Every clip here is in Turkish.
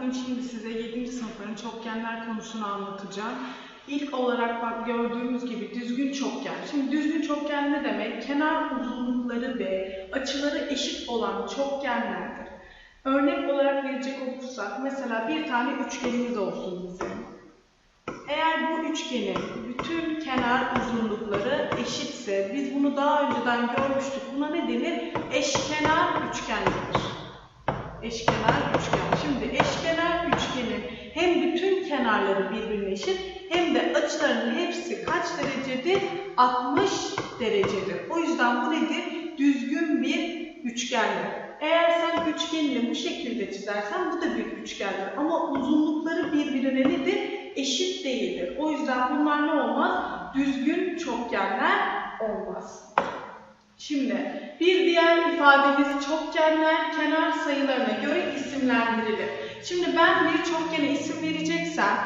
bugün şimdi size 7. sınıfların çokgenler konusunu anlatacağım. İlk olarak bak gördüğümüz gibi düzgün çokgen. Şimdi düzgün çokgen ne demek? Kenar uzunlukları ve açıları eşit olan çokgenlerdir. Örnek olarak verecek olursak mesela bir tane üçgenimiz olsun bizim. Eğer bu üçgenin bütün kenar uzunlukları eşitse, biz bunu daha önceden görmüştük. Buna ne denir? Eşkenar üçgen denir. Eşkenar üçgen. Şimdi eşkenar üçgenin hem bütün kenarları birbirine eşit hem de açılarının hepsi kaç derecedir? 60 derecedir. O yüzden bu nedir? Düzgün bir üçgendir. Eğer sen üçgenini bu şekilde çizersen bu da bir üçgendir. Ama uzunlukları birbirine nedir? Eşit değildir. O yüzden bunlar ne olmaz? Düzgün çokgenler olmaz. Şimdi bir diğer ifademiz çokgenler kenar sayılarına göre isimlendirilir. Şimdi ben bir çokgene isim vereceksem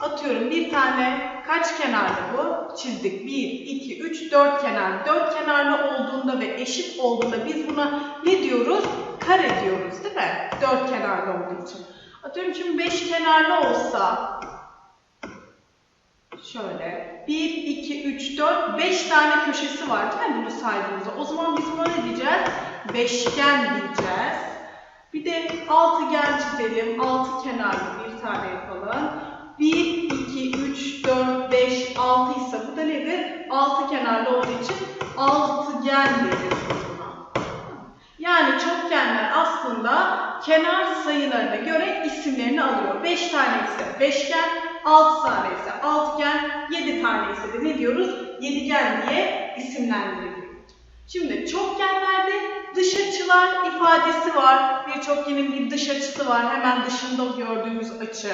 atıyorum bir tane kaç kenarlı bu? Çizdik. 1, 2, 3, 4 kenar. 4 kenarlı olduğunda ve eşit olduğunda biz buna ne diyoruz? Kare diyoruz değil mi? 4 kenarlı olduğu için. Atıyorum şimdi 5 kenarlı olsa şöyle 1, 2, 3, 4, 5 tane köşesi var değil mi bunu saydığımızda? O zaman biz buna ne diyeceğiz? Beşgen diyeceğiz. Bir de altıgen çizelim. Altı kenarlı bir tane yapalım. 1, 2, 3, 4, 5, 6 ise bu da nedir? 6 kenarlı olduğu için altıgen deriz. Yani çokgenler aslında kenar sayılarına göre isimlerini alıyor. 5 tane ise beşgen, 6 tane ise altıgen, 7 tane ise de ne diyoruz? Yedigen diye isimlendiriliyor. Şimdi çokgenlerde dış açılar ifadesi var. Bir çokgenin bir dış açısı var. Hemen dışında gördüğümüz açı.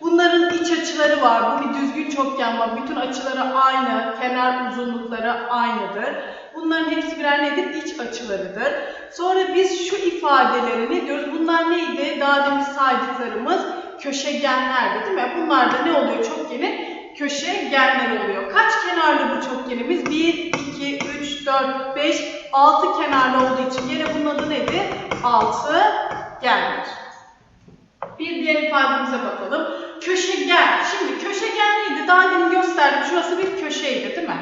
Bunların iç açıları var. Bu bir düzgün çokgen var. Bütün açıları aynı. Kenar uzunlukları aynıdır. Bunların hepsi birer nedir? İç açılarıdır. Sonra biz şu ifadeleri ne diyoruz? Bunlar neydi? Daha demin saydıklarımız köşegenlerdi değil mi? Bunlar da ne oluyor çokgenin? Köşegenler oluyor. Kaç kenarlı bu çokgenimiz? 1, 2, 3, 4, 5, 6 kenarlı olduğu için yine bunun adı nedir? 6 gendir. Bir diğer ifademize bakalım. Köşegen. Şimdi köşegen neydi? Daha demin gösterdim. Şurası bir köşeydi değil mi?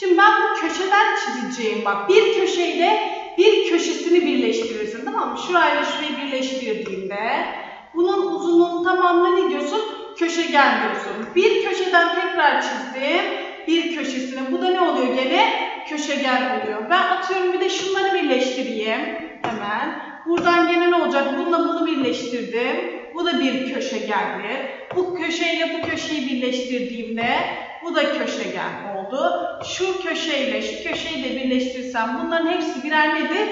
Şimdi ben bu köşeden çizeceğim. Bak bir köşeyle bir köşesini birleştirirsin. Tamam mı? Şurayla şurayı birleştirdiğinde bunun uzunluğunun tamamına ne diyorsun? Köşegen diyorsun. Bir köşeden tekrar çizdim. Bir köşesine. Bu da ne oluyor gene? Köşegen oluyor. Ben atıyorum bir de şunları birleştireyim. Hemen. Buradan gene ne olacak? Bununla bunu birleştirdim. Bu da bir köşegendir. Bu köşeyle bu köşeyi birleştirdiğimde bu da köşegen oldu. Şu köşeyle şu köşeyi de birleştirsem bunların hepsi birer nedir?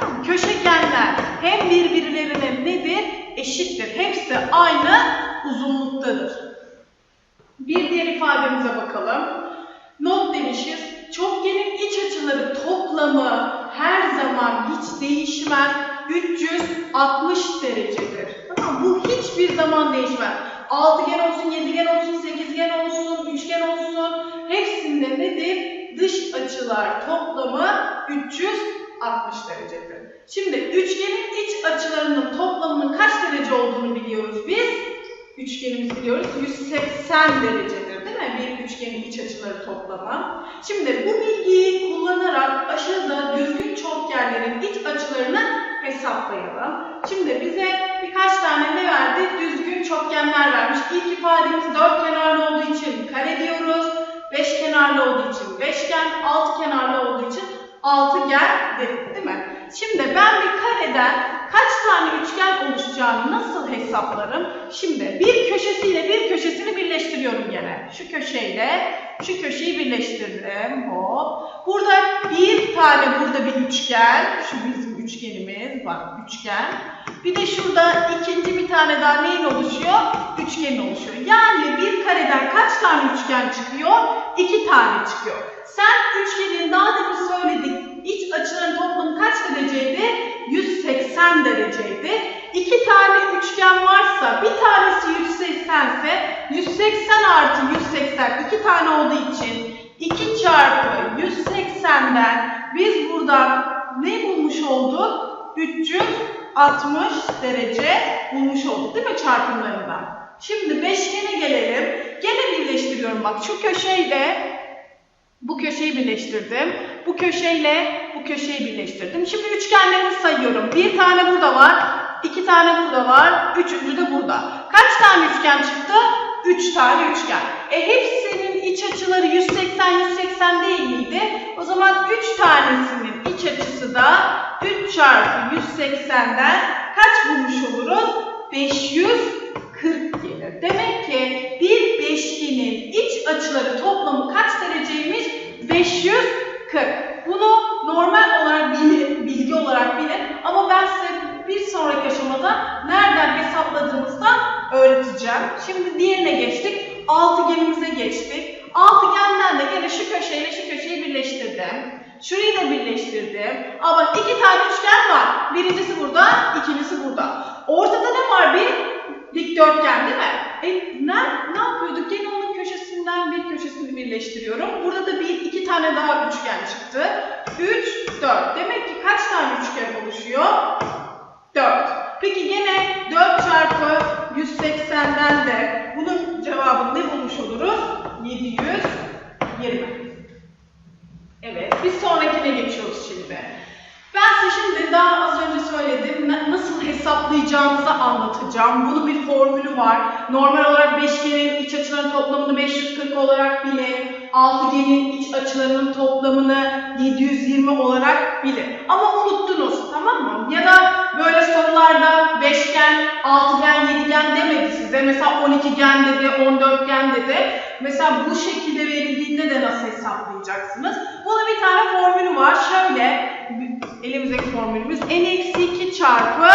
Tamam, Köşegenler hem birbirlerine nedir? Eşittir. Hepsi aynı uzunluktadır. Bir diğer ifademize bakalım. Not demişiz. Çokgenin iç açıları toplamı her zaman hiç değişmez. 360 derecedir. Tamam Bu hiçbir zaman değişmez. Altıgen olsun, yedigen olsun, sekizgen olsun, üçgen olsun. Hepsinde nedir? Dış açılar toplamı 360 derecedir. Şimdi üçgenin iç açılarının toplamının kaç derece olduğunu biliyoruz biz. Üçgenimizi biliyoruz. 180 derecedir değil mi? Bir üçgenin iç açıları toplamı. Şimdi bu bilgiyi kullanarak aşağıda düzgün çokgenlerin iç açılarını hesaplayalım. Şimdi bize birkaç tane ne verdi? Düzgün çokgenler vermiş. İlk ifademiz dört kenarlı olduğu için kare diyoruz. Beş kenarlı olduğu için beşgen, altı kenarlı olduğu için altıgen dedik değil mi? Şimdi ben bir kareden kaç tane üçgen oluşacağını nasıl hesaplarım? Şimdi bir köşesiyle bir köşesini birleştiriyorum gene. Şu köşeyle şu köşeyi birleştirdim. Hop. Burada bir tane burada bir üçgen. Şu bizim üçgenimiz. Bak üçgen. Bir de şurada ikinci bir tane daha neyin oluşuyor? Üçgenin oluşuyor. Yani bir kareden kaç tane üçgen çıkıyor? İki tane çıkıyor. Sen üçgenin daha demin söyledik. İç açıların toplamı kaç dereceydi? 180 dereceydi. İki tane üçgen varsa bir tanesi 180 ise 180 artı 180 iki tane olduğu için 2 çarpı 180'den biz buradan ne bulmuş 360 derece bulmuş olduk değil mi çarpımlarından? Şimdi beşgene gelelim. Gene birleştiriyorum bak şu köşeyle bu köşeyi birleştirdim. Bu köşeyle bu köşeyi birleştirdim. Şimdi üçgenlerimi sayıyorum. Bir tane burada var. iki tane burada var. Üçüncü de burada. Kaç tane üçgen çıktı? Üç tane üçgen. E hepsinin iç açıları 180 180 değil miydi? O zaman üç tanesinin iç açısı da 3 çarpı 180'den kaç bulmuş oluruz? 540 gelir. Demek ki bir beşgenin iç açıları toplamı kaç dereceymiş? 540. Bunu normal olarak bilin, bilgi olarak bilin ama ben size bir sonraki aşamada nereden hesapladığımızda öğreteceğim. Şimdi diğerine geçtik. Altıgenimize geçtik. Altıgenden de gene şu köşeyle şu köşeyi birleştirdim. Şurayı da birleştirdim. Ama iki tane üçgen var. Birincisi burada, ikincisi burada. Ortada ne var? Bir dikdörtgen değil mi? E ne, ne yapıyorduk? Gene onun köşesinden bir köşesini birleştiriyorum. Burada da bir iki tane daha üçgen çıktı. 3, 4. Demek ki kaç tane üçgen oluşuyor? 4. Peki gene 4 çarpı 180'den de bunun cevabını ne bulmuş oluruz? 720. Evet, bir sonrakine geçiyoruz şimdi. Şimdi daha az önce söyledim na- nasıl hesaplayacağınızı anlatacağım. Bunun bir formülü var. Normal olarak beşgenin iç açılarının toplamını 540 olarak bilin. Altıgenin iç açılarının toplamını 720 olarak bilin. Ama unuttunuz tamam mı? Ya da böyle sorularda beşgen, altıgen, yedigen demedi size. Mesela 12 gen dedi, 14 gen dedi. Mesela bu şekilde verildiğinde de nasıl hesaplayacaksınız? Bunun bir tane formülü var. Şöyle elimizdeki formülümüz n-2 çarpı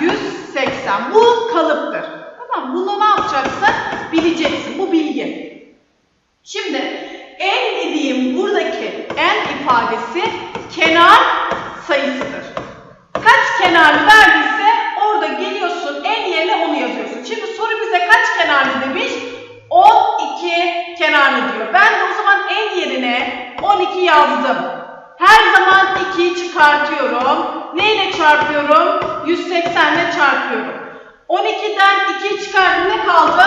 180. Bu kalıptır. Tamam? Bunu ne yapacaksın? Bileceksin. Bu bilgi. Şimdi n dediğim buradaki n ifadesi kenar sayısıdır. Kaç kenarlı verdiyse orada geliyorsun n yerine onu yazıyorsun. Şimdi soru bize kaç kenarlı demiş? 12 kenarlı diyor. Ben de o zaman n yerine 12 yazdım. Her zaman 2'yi çıkartıyorum. Neyle çarpıyorum? 180 ile çarpıyorum. 12'den 2'yi çıkardım ne kaldı?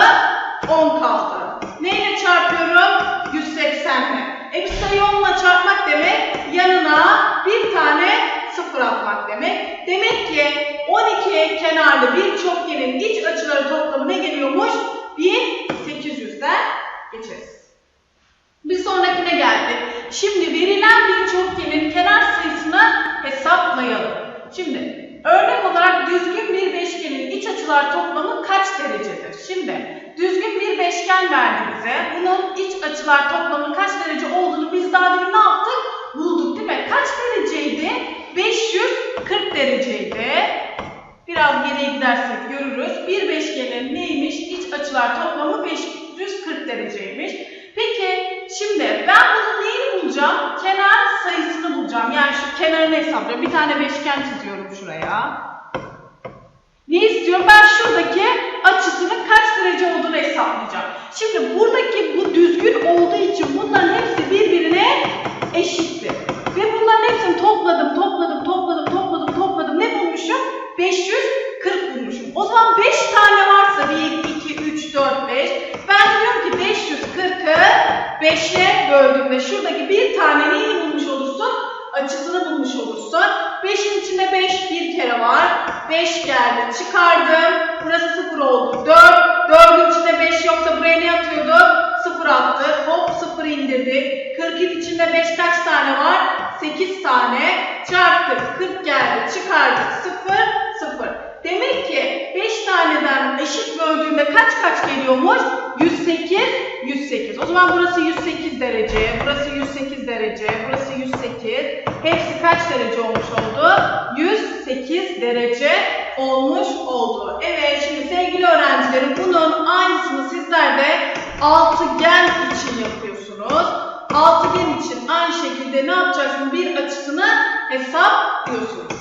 10 kaldı. Neyle çarpıyorum? 180 ile. E sayı 10 ile çarpmak demek yanına bir tane sıfır atmak demek. Demek ki 12 kenarlı bir çokgenin iç açıları toplamı ne geliyormuş? 1800'den geçeriz. Bir sonrakine geldik. Şimdi verilen bir çokgenin kenar sayısını hesaplayalım. Şimdi örnek olarak düzgün bir beşgenin iç açılar toplamı kaç derecedir? Şimdi düzgün bir beşgen verdi bize. Bunun iç açılar toplamı kaç derece olduğunu biz daha demin ne yaptık? Bulduk değil mi? Kaç dereceydi? 540 dereceydi. Biraz geriye gidersek görürüz. Bir beşgenin neymiş? İç açılar toplamı 540 dereceymiş. Peki şimdi ben bunun neyini bulacağım? Kenar sayısını bulacağım. Yani şu kenarını hesaplıyorum. Bir tane beşgen çiziyorum şuraya. Ne istiyorum? Ben şuradaki açısının kaç derece olduğunu hesaplayacağım. Şimdi buradaki bu düzgün olduğu için bunların hepsi birbirine eşittir. Ve bunların hepsini topladım, topladım, topladım, topladım, topladım. Ne bulmuşum? 540 bulmuşum. O zaman 5 tane varsa 1, 2, 3, 4, 5. Ben diyorum ki 540'ı 5'e böldüğümde şuradaki bir tane neyini bulmuş olursun? Açısını bulmuş olursun. 5'in içinde 5 bir kere var. 5 geldi. Çıkardım. Burası 0 oldu. 4. 4'ün içinde 5 yoksa buraya ne atıyorduk? 0 attık. Hop 0 indirdik. 40'ın içinde 5 kaç tane var? 8 tane. Çarptık. 40 geldi. Çıkardık. 0, 0. Demek ki 5 taneden eşit böldüğümde kaç kaç geliyormuş? 108, 108. O zaman burası 108 derece, burası 108 derece, burası 108. Hepsi kaç derece olmuş oldu? 108 derece olmuş oldu. Evet şimdi sevgili öğrencilerim bunun aynısını sizler de altıgen için yapıyorsunuz. Altıgen için aynı şekilde ne yapacaksınız? Bir açısını hesaplıyorsunuz.